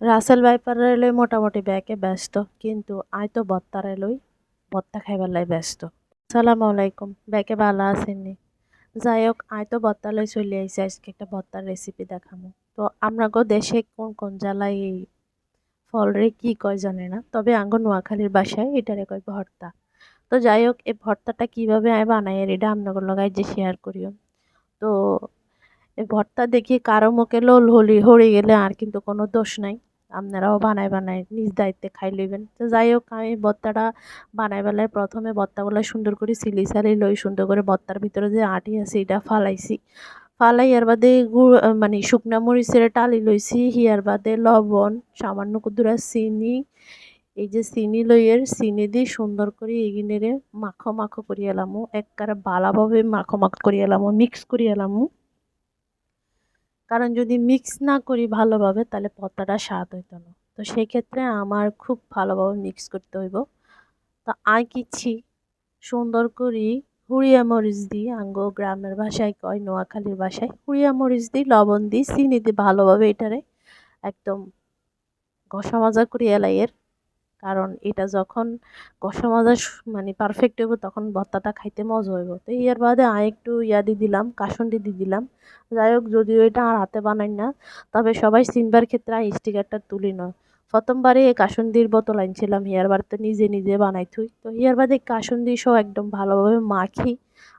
রাসেল ভাইপারে লই মোটামুটি ব্যাকে ব্যস্ত, কিন্তু আই তো বত্তারে লই বত্তা খাইবার লাই ব্যস্ত। সালাম আলাইকুম ব্যাকে ভালো আসেননি যাই হোক আই তো বত্তা লই চলে আইসি আজকে একটা বত্তার রেসিপি দেখামো। তো আমরা গো দেশে কোন কোন জ্বালায় এই ফলরে কি কয় জানে না, তবে আঙ্গ নোয়াখালীর বাসায় এটারে কয় ভর্তা। তো যাই হোক এই ভর্তাটা কীভাবে আমি বানাই আর এটা আপনাদের লগাই যে শেয়ার করিও। তো এই ভর্তা দেখি কারও মুখে লোল হলি হরে গেলে আর কিন্তু কোনো দোষ নাই। আপনারাও বানায় বানায় নিজ দায়িত্বে খাই লইবেন। তো যাই হোক আমি ভর্তাটা বানাই বেলায় প্রথমে ভর্তাগুলো সুন্দর করে সিলি সালি লই, সুন্দর করে ভর্তার ভিতরে যে আটি আছে এটা ফালাইছি। ফালাই এর বাদে গুড় মানে শুকনা মরিচের টালি লইছি, হিয়ার বাদে লবণ, সামান্য কুদুরা চিনি, এই যে চিনি লইয়ের চিনি দিয়ে সুন্দর করে এগিনেরে মাখো মাখো করি এলামো। একবারে ভালোভাবে মাখো মাখো করি এলামো মিক্স করি এলামো। কারণ যদি মিক্স না করি ভালোভাবে, তাহলে পত্তাটা স্বাদ হইতো না। তো সেক্ষেত্রে আমার খুব ভালোভাবে মিক্স করতে হইব। তো আই কিচ্ছি সুন্দর করি, হুড়িয়া মরিচ দিই আঙ্গ গ্রামের ভাষায় কয়, নোয়াখালীর ভাষায়, হুড়িয়া মরিচ দিই লবণ দিই চিনি দিই ভালোভাবে এটারে একদম ঘষা মাজা করি এলাইয়ের। কারণ এটা যখন কষা মজা মানে পারফেক্ট হইব তখন ভর্তাটা খাইতে মজা হইব। তো ইয়ার বাদে আর একটু ইয়া দিয়ে দিলাম, কাসুন্দি দিয়ে দিলাম। যাই হোক, যদিও এটা আর হাতে বানাই না, তবে সবাই চিনবার ক্ষেত্রে স্টিকারটা তুলি না। প্রথমবারে এই কাসুন্দির বোতল আনছিলাম হিয়ার বার তো নিজে নিজে বানাই থুই। তো হিয়ার বাদে কাসুন্দি সহ একদম ভালোভাবে মাখি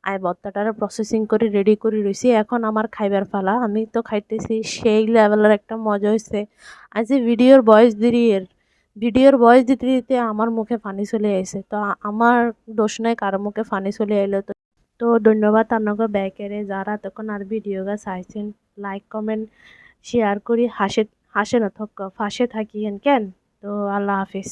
আয় ভর্তাটার প্রসেসিং করে রেডি করে রয়েছি এখন আমার খাইবার ফালা আমি তো খাইতেছি সেই লেভেলের একটা মজা হয়েছে আজ ভিডিওর বয়স দিরিয়ের ভিডিওর ভয়েস দিতে দিতে আমার মুখে ফানি চলে আসে তো আমার দোষ নাই, কারও মুখে ফানি চলে এলো তো। তো ধন্যবাদ আপনাকে ব্যাকেরে, যারা তখন আর ভিডিওগা চাইছেন লাইক কমেন্ট শেয়ার করি। হাসে হাসে না থক, ফাঁসে থাকি কেন? তো আল্লাহ হাফিজ।